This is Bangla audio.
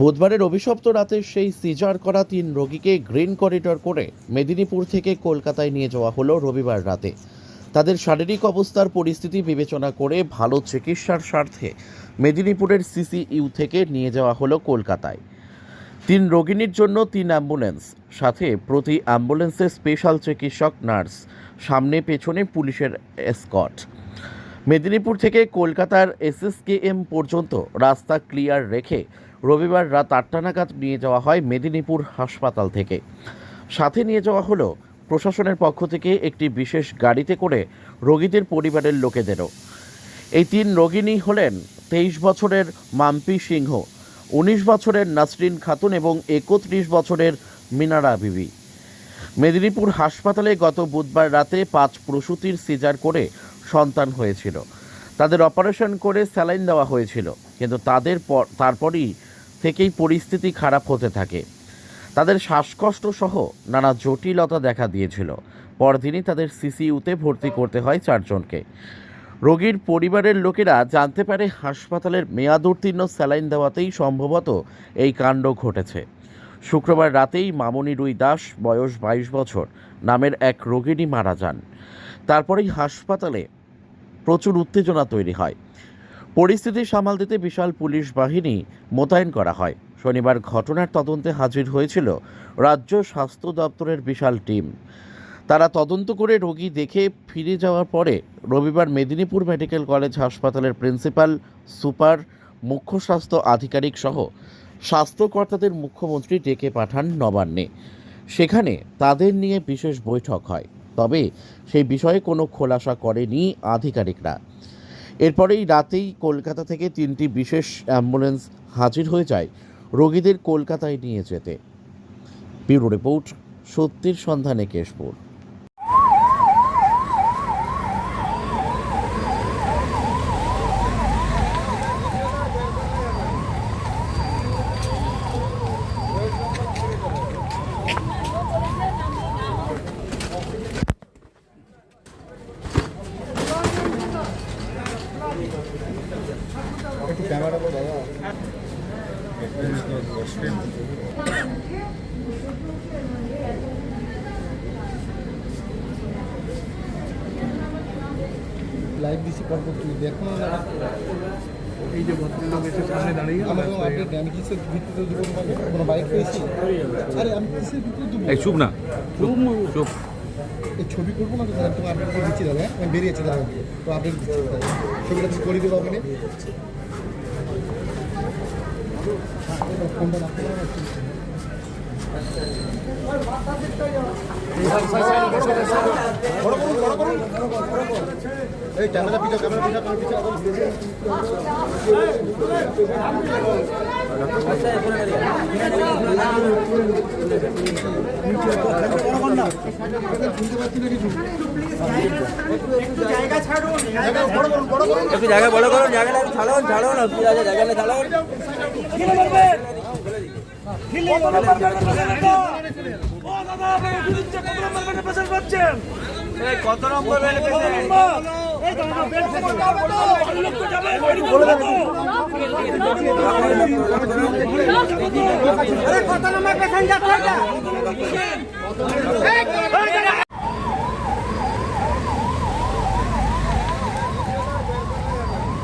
বুধবারের অভিশপ্ত রাতে সেই সিজার করা তিন রোগীকে গ্রিন করিডর করে মেদিনীপুর থেকে কলকাতায় নিয়ে যাওয়া হলো রবিবার রাতে। তাদের শারীরিক অবস্থার পরিস্থিতি বিবেচনা করে ভালো চিকিৎসার স্বার্থে মেদিনীপুরের সিসিইউ থেকে নিয়ে যাওয়া হলো কলকাতায়। তিন রোগিনীর জন্য তিন অ্যাম্বুলেন্স, সাথে প্রতি অ্যাম্বুলেন্সে স্পেশাল চিকিৎসক, নার্স, সামনে পেছনে পুলিশের এসকট মেদিনীপুর থেকে কলকাতার এসএসকেএম পর্যন্ত রাস্তা ক্লিয়ার রেখে রবিবার রাত আটটা নাগাদ নিয়ে যাওয়া হয় মেদিনীপুর হাসপাতাল থেকে। সাথে নিয়ে যাওয়া হলো প্রশাসনের পক্ষ থেকে একটি বিশেষ গাড়িতে করে রোগীদের পরিবারের লোকেদেরও। এই তিন রোগিনী হলেন তেইশ বছরের মাম্পি সিংহ, উনিশ বছরের নাসরিন খাতুন এবং একত্রিশ বছরের মিনারা বিবি। মেদিনীপুর হাসপাতালে গত বুধবার রাতে পাঁচ প্রসূতির সিজার করে সন্তান হয়েছিল। তাদের অপারেশন করে স্যালাইন দেওয়া হয়েছিল, কিন্তু তাদের পর তারপরই থেকেই পরিস্থিতি খারাপ হতে থাকে। তাদের শ্বাসকষ্ট সহ নানা জটিলতা দেখা দিয়েছিল। পরদিনই তাদের সিসিইউতে ভর্তি করতে হয় চারজনকে। রোগীর পরিবারের লোকেরা জানতে পারে হাসপাতালের মেয়াদ উত্তীর্ণ স্যালাইন দেওয়াতেই সম্ভবত এই কাণ্ড ঘটেছে। শুক্রবার রাতেই মামনি রুই দাস, বয়স বাইশ বছর, নামের এক রোগিনী মারা যান। তারপরেই হাসপাতালে প্রচুর উত্তেজনা তৈরি হয়। পরিস্থিতি সামাল দিতে বিশাল পুলিশ বাহিনী মোতায়েন করা হয়। শনিবার ঘটনার তদন্তে হাজির হয়েছিল রাজ্য স্বাস্থ্য দপ্তরের বিশাল টিম। তারা তদন্ত করে রোগী দেখে ফিরে যাওয়ার পরে রবিবার মেদিনীপুর মেডিকেল কলেজ হাসপাতালের প্রিন্সিপাল, সুপার, মুখ্য স্বাস্থ্য আধিকারিক সহ স্বাস্থ্যকর্তাদের মুখ্যমন্ত্রী ডেকে পাঠান নবান্নে। সেখানে তাদের নিয়ে বিশেষ বৈঠক হয়। তবে সেই বিষয়ে কোনো খোলাসা করেনি আধিকারিকরা। এরপরেই রাতেই কলকাতা থেকে তিনটি বিশেষ অ্যাম্বুলেন্স হাজির হয়ে যায় রোগীদের কলকাতায় নিয়ে যেতে। ব্যুরো রিপোর্ট সত্যির সন্ধানে কেশপুর। লাইভ দিছি পরপর তুই দেখো না। এই যে ভদ্রলোক এসে সামনে দাঁড়িয়ে গেল আমাকে আপডেট আমি কিসের ভিত্তিতে দেবো কোনো বাইক পেয়েছি আরে আমি কিসের ভিত্তিতে দেবো এই চুপ না। চুপ। চুপ এই ছবি করব না তো তোমাকে আপডেট করে দিচ্ছি দাদা। আমি বেরিয়েছি দাদা তো আপডেট দিচ্ছি। ছবিটা তুমি করে দেবো আপনি এই ক্যামেরা পিছা ক্যামেরা পিছা ক্যামেরা পিছা একটু জায়গা বড় করুন জায়গাটা একটু ছাড়ুন ছাড়ুন কি আছে জায়গাটা ছাড়ুন কত নম্বর কত নম্বর